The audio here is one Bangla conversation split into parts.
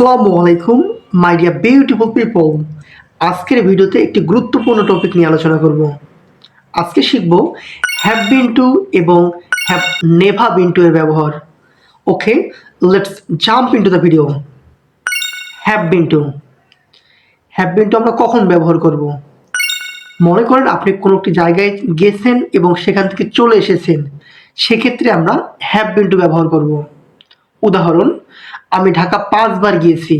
আসসালামু আলাইকুম মাই ডিয়ার বিউটিফুল পিপল আজকের ভিডিওতে একটি গুরুত্বপূর্ণ টপিক নিয়ে আলোচনা করব। আজকে শিখব হ্যাভ বিন টু এবং হ্যাভ নেভা বিন টু এর ব্যবহার। Okay let's jump into the video have been to have been to আমরা কখন ব্যবহার করব? মনে করেন আপনি কোনো একটি জায়গায় গেছেন এবং সেখান থেকে চলে এসেছেন। সেক্ষেত্রে আমরা হ্যাভ বিন টু ব্যবহার করব। উদাহরণ, আমি ঢাকা পাঁচবার গিয়েছি।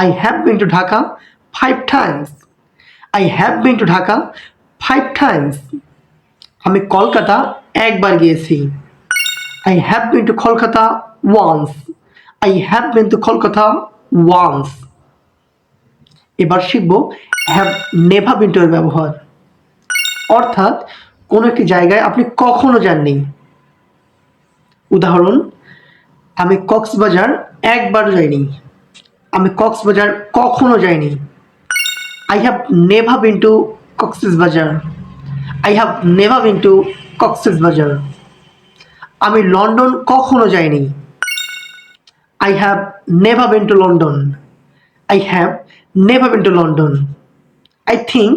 I have been to Dhaka five times I have been to Dhaka five times আমি কলকাতা একবার গিয়েছি। I have been to Kolkata once I have been to Kolkata once এবার শিখব হ্যাভ নেভা বিন টু এর ব্যবহার। অর্থাৎ কোনো একটি জায়গায় আপনি কখনো যাননি। উদাহরণ আমি কক্সবাজার একবার যাইনি। আমি কক্সবাজার কখনো যাইনি। I have never been to Cox's Bazar I have never been to Cox's Bazar আমি লন্ডন কখনো যাইনি। I have never been to London. I have never been to London. I think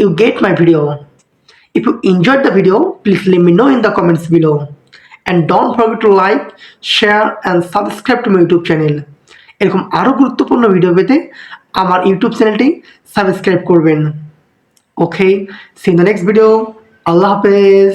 you get my video. If you enjoyed the video, please let me know in the comments below. And don't forget to like, share and subscribe to my YouTube channel. এরকম আরও গুরুত্বপূর্ণ ভিডিও পেতে আমার ইউটিউব চ্যানেলটি সাবস্ক্রাইব করবেন। Okay see the next video আল্লাহ হাফেজ।